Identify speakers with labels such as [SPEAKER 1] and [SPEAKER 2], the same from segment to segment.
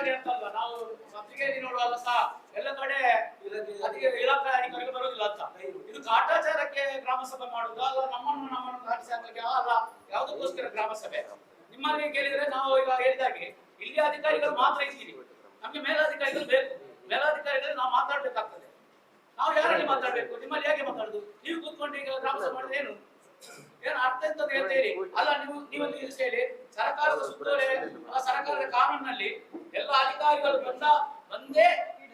[SPEAKER 1] ಜಿಲ್ಲಾಧಿಕಾರಿ ಅಂತಲ್ಲ ನಾವು ಪತ್ರಿಕೆಯಲ್ಲಿ ನೋಡುವಾಗ ಸಹ ಎಲ್ಲ ಕಡೆ ಇಲಾಖೆ ಅಧಿಕಾರಿಗಳು ಬರೋದಿಲ್ಲ ಅಂತ. ಇದು ಕಾಟಾಚಾರಕ್ಕೆ ಗ್ರಾಮ ಸಭೆ ಮಾಡುದು ಅಲ್ಲ ನಮ್ಮನ್ನು ನಮ್ಮನ್ನು ಅಲ್ಲ ಯಾವುದಕ್ಕೋಸ್ಕರ ಗ್ರಾಮ ಸಭೆ? ನಿಮ್ಮಲ್ಲಿ ಕೇಳಿದ್ರೆ ನಾವು ಈಗ ಹೇಳಿದಾಗೆ ಇಲ್ಲಿ ಅಧಿಕಾರಿಗಳು ಮಾತ್ರ ಇದ್ದೀರಿ. ನಮ್ಗೆ ಮೇಲಾಧಿಕಾರಿಗಳು ಬೇಕು. ಮೇಲಾಧಿಕಾರಿಗಳು ನಾವು ಮಾತಾಡ್ಬೇಕಾಗ್ತದೆ. ನಾವು ಯಾರಲ್ಲಿ ಮಾತಾಡ್ಬೇಕು? ನಿಮ್ಮಲ್ಲಿ ಹೇಗೆ ಮಾತಾಡುದು? ನೀವು ಕೂತ್ಕೊಂಡು ಈಗ ಗ್ರಾಮ ಸಭೆ ಮಾಡಿದ್ರೆ ಏನು? ಏನು ಅರ್ಥ ಎಂತ ಹೇಳ್ತೀರಿ ಹೇಳಿ ಅಲ್ಲ, ನೀವು, ನೀವಲ್ಲಿ ಹೇಳಿ, ಸರ್ಕಾರದ ಸುತ್ತೋಲೆ ಅಲ್ಲ ಸರ್ಕಾರದ ಕಾನೂನಿನಲ್ಲಿ ಎಲ್ಲ ಅಧಿಕಾರಿಗಳು ಬಂದ ಬಂದೇ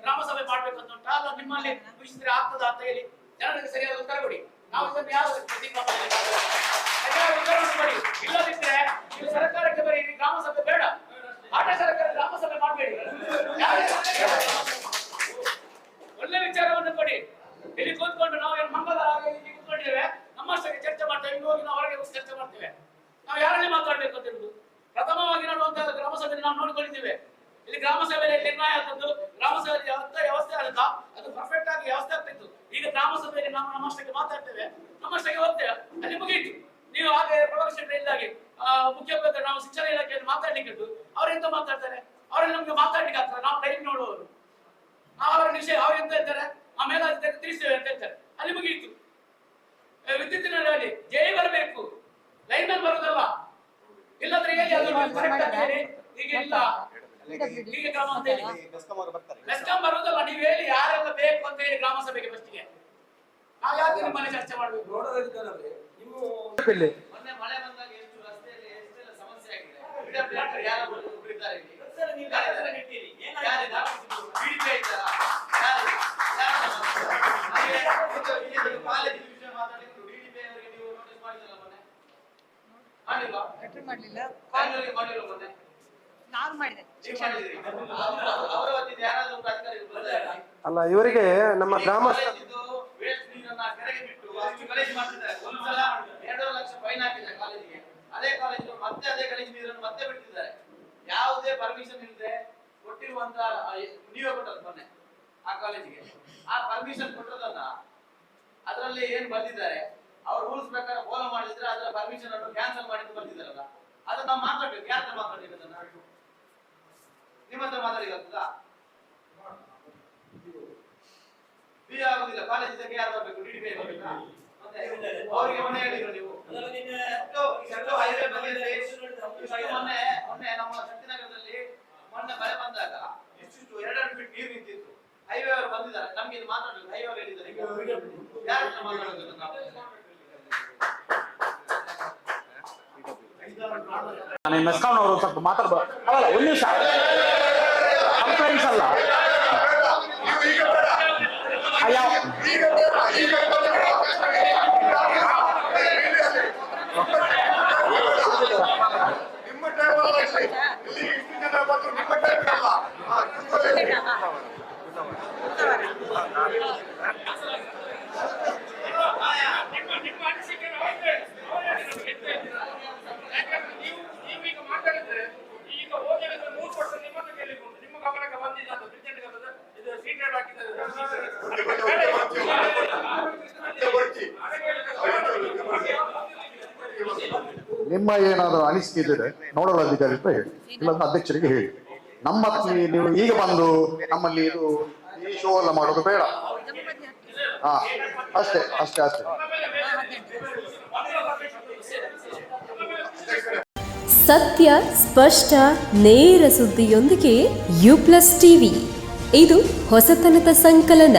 [SPEAKER 1] ಗ್ರಾಮ ಸಭೆ ಮಾಡ್ಬೇಕಂತ ಉಂಟಾ ಅಲ್ಲ ನಿಮ್ಮಲ್ಲಿ ಮುಗಿಸಿದ್ರೆ ಆಗ್ತದಾ ಅಂತ ಹೇಳಿ ಜನರಿಗೆ ಸರಿಯಾದ ಉತ್ತರ ಕೊಡಿ ನಾವು ಇದನ್ನು ಯಾವ ಪ್ರತಿಕ್ರಮ ಮಾಡಿ ಇಲ್ಲದಿದ್ರೆ ನೀವು ಸರ್ಕಾರಕ್ಕೆ ಬರೀ ಗ್ರಾಮಸಭೆ ಗ್ರಾಮ ಸಭೆ ಬೇಡ. ಆಟ ಸರ್ಕಾರ ಗ್ರಾಮಸಭೆ ಮಾಡಬೇಡಿ. ಒಳ್ಳೆ ವಿಚಾರವನ್ನು ಕೊಡಿ. ಇಲ್ಲಿ ಕೂತ್ಕೊಂಡು ನಾವು ಏನು ಮಂಗಲ ಇಲ್ಲಿ ಕೂತ್ಕೊಂಡಿದ್ದೇವೆ. ನಮ್ಮಷ್ಟಕ್ಕೆ ಚರ್ಚೆ ಮಾಡ್ತೇವೆ. ಇನ್ನು ಹೋಗಿ ನಾವು ಹೊರಗೆ ಚರ್ಚೆ ಮಾಡ್ತೇವೆ. ನಾವು ಯಾರಲ್ಲಿ ಮಾತಾಡ್ಬೇಕು ಅಂತ ಪ್ರಥಮವಾಗಿ ನೋಡುವಂತಹ ಗ್ರಾಮ ನಾವು ನೋಡಿಕೊಂಡಿದ್ದೇವೆ. ಇಲ್ಲಿ ಗ್ರಾಮ ಸಭೆಯಲ್ಲಿ ನಿರ್ಣಯ ಆದದ್ದು ಗ್ರಾಮ ಸಭೆಯಲ್ಲಿ ವ್ಯವಸ್ಥೆ ಆಗುತ್ತಾ ಅದು ಪರ್ಫೆಕ್ಟ್ ಆಗಿ ವ್ಯವಸ್ಥೆ ಆಗ್ತಿತ್ತು. ಈಗ ಗ್ರಾಮ ಸಭೆಯಲ್ಲಿ ನಾವು ನಮ್ಮಷ್ಟಕ್ಕೆ ಮಾತಾಡ್ತೇವೆ ನಮ್ಮಷ್ಟಕ್ಕೆ ಹೋಗ್ತೇವೆ. ಅಲ್ಲಿ ಮುಗೀತು ನೀವು ಹಾಗೆ ಪ್ರೊಡಕ್ಷನ್ ಇದ್ದಾಗೆ ಆ, ಮುಖ್ಯೋಪಾಧ್ಯಾಯ ನಾವು ಶಿಕ್ಷಣ ಇಲಾಖೆಯಲ್ಲಿ ಮಾತಾಡ್ಲಿಕ್ಕೆ ಅವ್ರು ಎಂತ ಮಾತಾಡ್ತಾರೆ? ಅವ್ರಿಗೆ ನಮ್ಗೆ ಮಾತಾಡ್ಲಿಕ್ಕೆ ಆಗ್ತದೆ ನಾವು ಟೈಮ್ ನೋಡುವವರು. ಅವರ ವಿಷಯ ಅವ್ರು ಎಂತ ಹೇಳ್ತಾರೆ? ಆಮೇಲೆ ಅದಕ್ಕೆ ತಿಳಿಸ್ತೇವೆ ಅಂತ ಹೇಳ್ತಾರೆ. ಅಲ್ಲಿ ಮುಗಿಯಿತು. ವಿದ್ಯುತ್ತಿನ ಜೈ ಬರಬೇಕು. ಲೈನ್ ಅಲ್ಲಿ ಬರುದಲ್ಲ ಇಲ್ಲದ್ರೆ ಹೇಗೆ ಅದು ಕರೆಕ್ಟ್ ಅಂತ ಹೇಳಿ? ಈಗ ಇಲ್ಲ. ಹೀಗೆ ಕ್ರಮ ಅಂತ ಹೇಳಿ ಮೆಸ್ಕಾಂ ಬರುದಲ್ಲ ನೀವು ಹೇಳಿ ಯಾರೆಲ್ಲ ಬೇಕು ಅಂತ ಹೇಳಿ ಗ್ರಾಮ ಸಭೆಗೆ ಫಸ್ಟಿಗೆ ನಾವು ಯಾಕೆ ನಿಮ್ಮಲ್ಲಿ ಚರ್ಚೆ ಮಾಡ್ಬೇಕು.
[SPEAKER 2] ಮೊನ್ನೆ ಮಳೆ ಬಂದಾಗ ಎಷ್ಟು ರಸ್ತೆಯಲ್ಲಿ ಎಷ್ಟೆಲ್ಲ ಸಮಸ್ಯೆ ಆಗಿದೆ. ನೀವು
[SPEAKER 3] ಮಾಡ್ಲಿಲ್ಲ? ನಾನು ಮಾಡಿದೆ.
[SPEAKER 2] ನೀವು
[SPEAKER 4] ಅಲ್ಲ ಇವರಿಗೆ ನಮ್ಮ ಗ್ರಾಮಸ್ಥ
[SPEAKER 2] ಗಲೀಜು ಮಾಡ್ತಿದ್ದಾರೆ. ಒಂದ್ಸಲ ಎರಡು ಲಕ್ಷ ಫೈನ್ ಹಾಕಿದ್ದಾರೆ ಕಾಲೇಜಿಗೆ ಅದೇ ಕಾಲೇಜು ಮತ್ತೆ ಅದೇ ಗಲೀಜು ನೀರನ್ನು ಮತ್ತೆ ಬಿಟ್ಟಿದ್ದಾರೆ. ಯಾವುದೇ ಪರ್ಮಿಷನ್ ಇಲ್ಲದೆ ಕೊಟ್ಟಿರುವಂತ ನೀವೇ ಕೊಟ್ಟದ್ದು ಮೊನ್ನೆ, ಆ ಕಾಲೇಜಿಗೆ ಆ ಪರ್ಮಿಷನ್ ಕೊಟ್ಟದನ್ನ ಅದರಲ್ಲಿ ಏನ್ ಬರ್ದಿದ್ದಾರೆ? ಅವ್ರ ರೂಲ್ಸ್ ಪ್ರಕಾರ ಮಾಡಿದ್ರೆ ಅದರ ಪರ್ಮಿಷನ್ ಅನ್ನು ಕ್ಯಾನ್ಸಲ್ ಮಾಡಿದ್ದು ಬರ್ದಿದ್ದಾರಲ್ಲ, ಅದನ್ನ ನಾವು ಮಾತಾಡ್ಬೇಕು. ಯಾರ ಹತ್ರ ಮಾತಾಡ್ಬೇಕು ಅದನ್ನ? ನಿಮ್ಮ ಹತ್ರ ಮಾತಾಡಿದಾಗ್ತದಾ ಬಿ ಆಗುದಿಲ್ಲ. ಕಾಲೇಜ್ ಇದಕ್ಕೆ ಯಾರು ಬರ್ಬೇಕು? ಡಿ ಡಿ ಅವರಿಗೆ ಮೊನ್ನೆ ಹೇಳಿದ್ರು ನೀವು. ಎಷ್ಟು ಹೈವೇ ಇಷ್ಟು ಮೊನ್ನೆ ಮೊನ್ನೆ ನಮ್ಮ ಶಕ್ತಿನಗರದಲ್ಲಿ ಮೊನ್ನೆ ಮಳೆ ಬಂದಾಗ ಇಷ್ಟಿಷ್ಟು ಎರಡೆರಡು ಫೀಟ್ ನೀರು ನಿಂತಿತ್ತು. ಹೈವೇ ಅವರು ಬಂದಿದ್ದಾರೆ. ನಮ್ಗೆ ಇದು ಮಾತಾಡಲಿಲ್ಲ ಹೈವೇ ಅವರು ಹೇಳಿದ್ದಾರೆ. ಯಾರ ಮಾತಾಡೋದು
[SPEAKER 5] ನಾನು ಮೆಸ್ಕಾನ್ ಅವರು ಸ್ವಲ್ಪ ಮಾತಾಡ್ಬೋದು ಅಲ್ಲ ಒಂದು ನಿಮಿಷ ಕಂಪ್ಲೇಂಟ್ಸ್ ಅಲ್ಲ ಅಯ್ಯ
[SPEAKER 6] ನಿಮ್ಮ ಟೇಬಲ್ ಅಲ್ಲಿ ಇಲ್ಲಿ ಇಷ್ಟು ಜನ ಬಂದು ನಿಮ್ಮ ಟೇಬಲ್ ಅಲ್ಲ ಹಾ, ಕೂತ್ಕೊಳ್ಳಿ.
[SPEAKER 1] ನಿಮ್ಮ ನಿಮ್ಮ ಅನಿಸಿಕೆ ಅವ್ರಿಗೆ ಅವ್ರಿಗೆ ಯಾಕಂದ್ರೆ ನೀವು ನೀವು ಈಗ ಮಾತಾಡಿದ್ರೆ ಈಗ ಹೋಗಿದ್ರೆ ನೂರು ಪರ್ಸೆಂಟ್ ನಿಮ್ಮ ಹತ್ರ ಕೇಳಿಕೊಂಡು ನಿಮ್ಮ ಗಮನಕ್ಕೆ ಬಂದಿಲ್ಲ ಅಂತ ಪ್ರೆಸಿಡೆಂಟ್ ಗಮನದ ಇದು ಸೀಟೆಡ್
[SPEAKER 6] ಬರ್ತಿ.
[SPEAKER 7] ನಿಮ್ಮ ಏನಾದರೂ ಅನಿಸಿಕೆ ನೋಡಲ್ ಅಧಿಕಾರಿ ಹತ್ರ ಹೇಳಿ. ಅಧ್ಯಕ್ಷರಿಗೆ ಹೇಳಿ. ನಮ್ಮ ನೀವು ಈಗ ಬಂದು ನಮ್ಮಲ್ಲಿ ಇದು ಈ ಶೋ ಎಲ್ಲ ಮಾಡೋದು ಬೇಡ. ಹಾ, ಅಷ್ಟೇ ಅಷ್ಟೇ ಅಷ್ಟೇ.
[SPEAKER 8] ಸತ್ಯ, ಸ್ಪಷ್ಟ, ನೇರ ಸುದ್ದಿಯೊಂದಿಗೆ ಯು ಪ್ಲಸ್ ಟಿವಿ ಇದು ಹೊಸತನದ ಸಂಕಲನ.